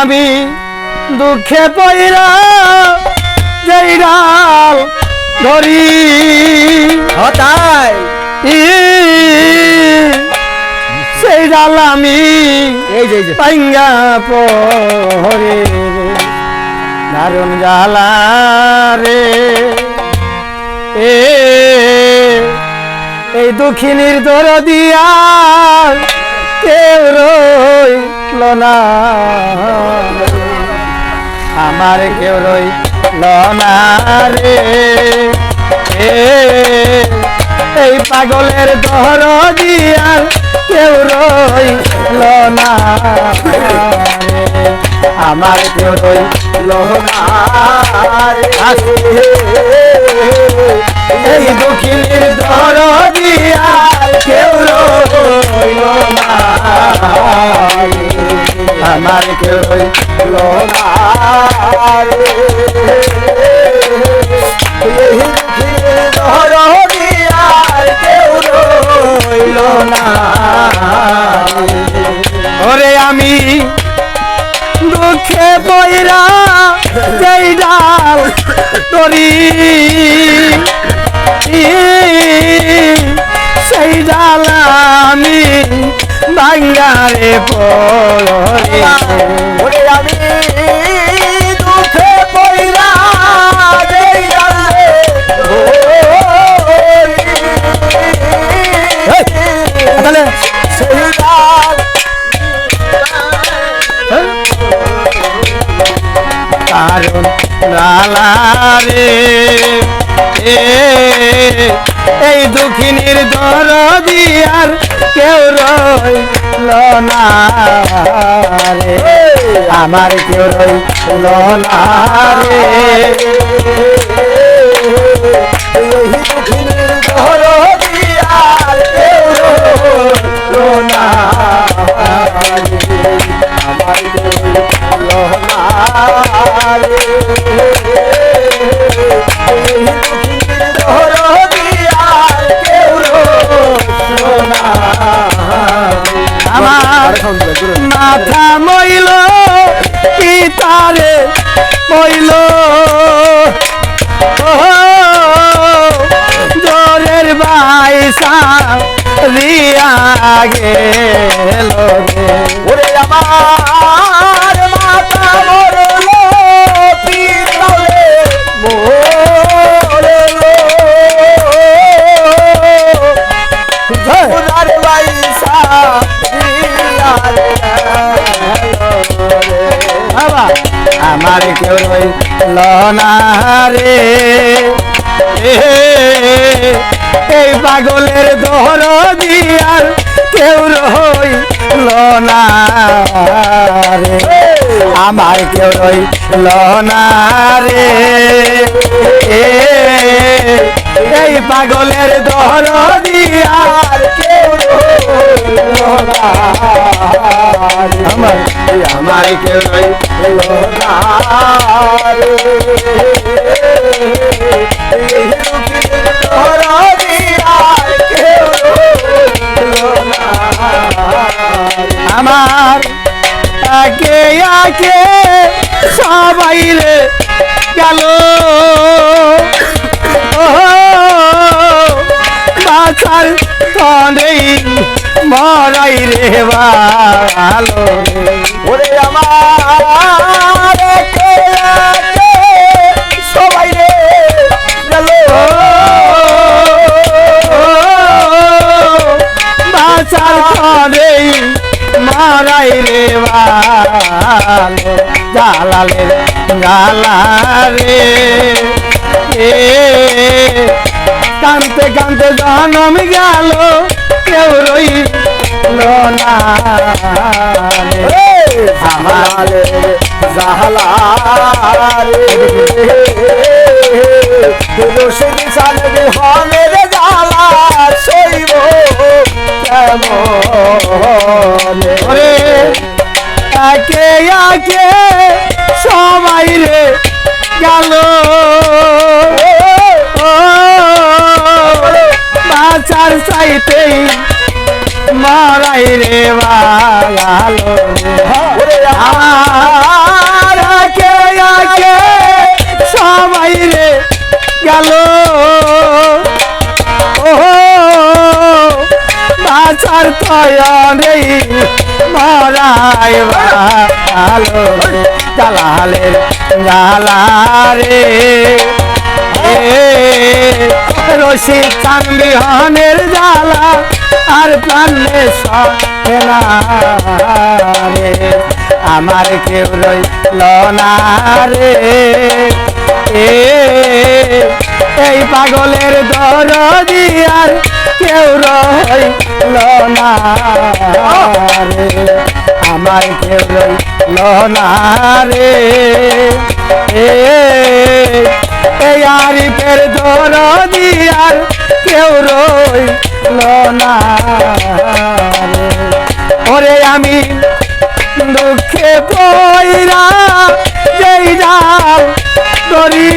আমি দুঃখে পইরা যেই ডাল ধরি। তাই। ই, সেই ডাল আমি এই যে পাইঙ্গা পরে দারুণ জ্বালা রে। এ এই দুঃখিনীর দর দিয়া কেউ রইল না। আমার কেউ রইল না রে। এই পাগলের দর দিয়ার কেউ রইল না আমার কেউ রইল না রে। কেউ রইল না। ওরে আমি দুঃখে বইরা যেই ডাল তরি সেই ডাল আমি বাঙ্গারে পড়ে আমি দুঃখে পইরা তাহলে কারণ লালারে এ এই দুঃখিনীর দর দিয়ার কেউ রইল না রে। আমার কেউ রইল না রে। তারে মইল। জোরের বাইসা রিয়া গেল রে। ওরে আমার। আমার কেউ রইল না রে এই পাগলের দহর দিয়ার কেউ রইল না রে আমার কেউ রইল না রে এই পাগলের দহর দিয়ার কেউ রইল না আমার আমার কেউ আমার আগে আগে সবাই রে গেল। বাছার তনেই মরাই রে ভালো ওরে আমার সবাই রে গেল। বাছার তনেই মরাই রে ভালো। জালালে রে। এ, কানতে কানতে জনম গেল। রইল না রে। জাহালালে। জাহালালে রোশন সালে বিহানে রে জালা সইব কেমন? ওরে! একে একে সবাই রে গেল। বাঁচার চাইতেই নাই রে বালো আমার আগে আগে সবাই রে গেল। ও বাঁচার তয়রে মরাই ভালো রে। জালালের রশি চান বিহনের জ্বালা, আর প্রাণে রে আমার কেউ রইল না এই পাগলের দরদি আর কেউ রইল না রে। আমার কেউ রইল না রে। এই আরিফের দরদি আর কেউ রইল না। ওরে আমি দুঃখে পয়রা যেই যাও করি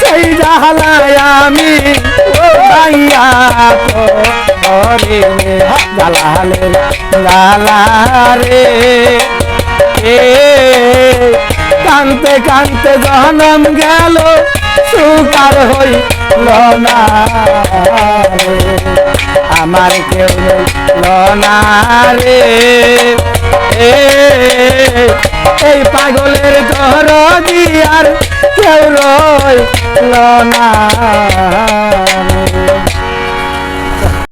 সেই জাহালায় আমি ভাইয়া করে জালালে এ কানতে কানতে জনম গেল, সুকার হইল না। আমার কেউ না রে এই পাগলের ঘর দিয়ার কেউ রইল না রে।